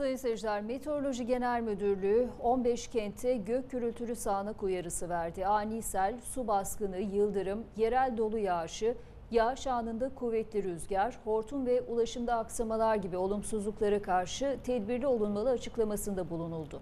Sayın seyirciler, Meteoroloji Genel Müdürlüğü 15 kente gök gürültülü sağanak uyarısı verdi. Ani sel, su baskını, yıldırım, yerel dolu yağışı, yağış anında kuvvetli rüzgar, hortum ve ulaşımda aksamalar gibi olumsuzluklara karşı tedbirli olunmalı açıklamasında bulunuldu.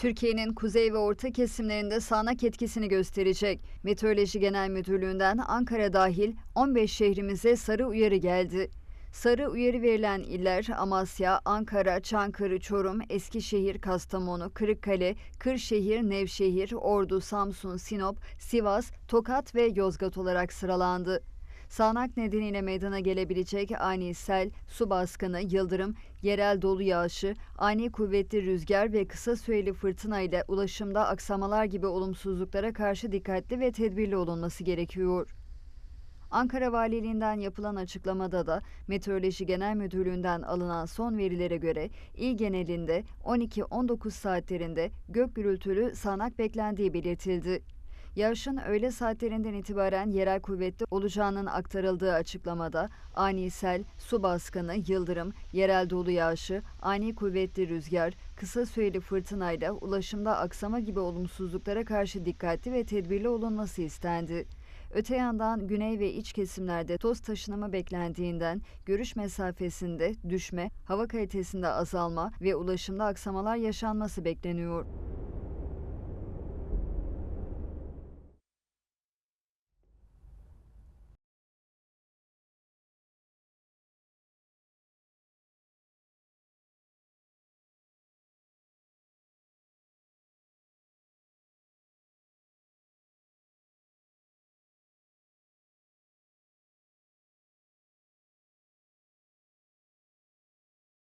Türkiye'nin kuzey ve orta kesimlerinde sağanak etkisini gösterecek. Meteoroloji Genel Müdürlüğü'nden Ankara dahil 15 şehrimize sarı uyarı geldi. Sarı uyarı verilen iller Amasya, Ankara, Çankırı, Çorum, Eskişehir, Kastamonu, Kırıkkale, Kırşehir, Nevşehir, Ordu, Samsun, Sinop, Sivas, Tokat ve Yozgat olarak sıralandı. Sağanak nedeniyle meydana gelebilecek ani sel, su baskını, yıldırım, yerel dolu yağışı, ani kuvvetli rüzgar ve kısa süreli fırtına ile ulaşımda aksamalar gibi olumsuzluklara karşı dikkatli ve tedbirli olunması gerekiyor. Ankara Valiliğinden yapılan açıklamada da Meteoroloji Genel Müdürlüğü'nden alınan son verilere göre il genelinde 12-19 saatlerinde gök gürültülü sağanak beklendiği belirtildi. Yağışın öğle saatlerinden itibaren yerel kuvvetli olacağının aktarıldığı açıklamada ani sel, su baskını, yıldırım, yerel dolu yağışı, ani kuvvetli rüzgar, kısa süreli fırtınayla ulaşımda aksama gibi olumsuzluklara karşı dikkatli ve tedbirli olunması istendi. Öte yandan güney ve iç kesimlerde toz taşınımı beklendiğinden görüş mesafesinde düşme, hava kalitesinde azalma ve ulaşımda aksamalar yaşanması bekleniyor.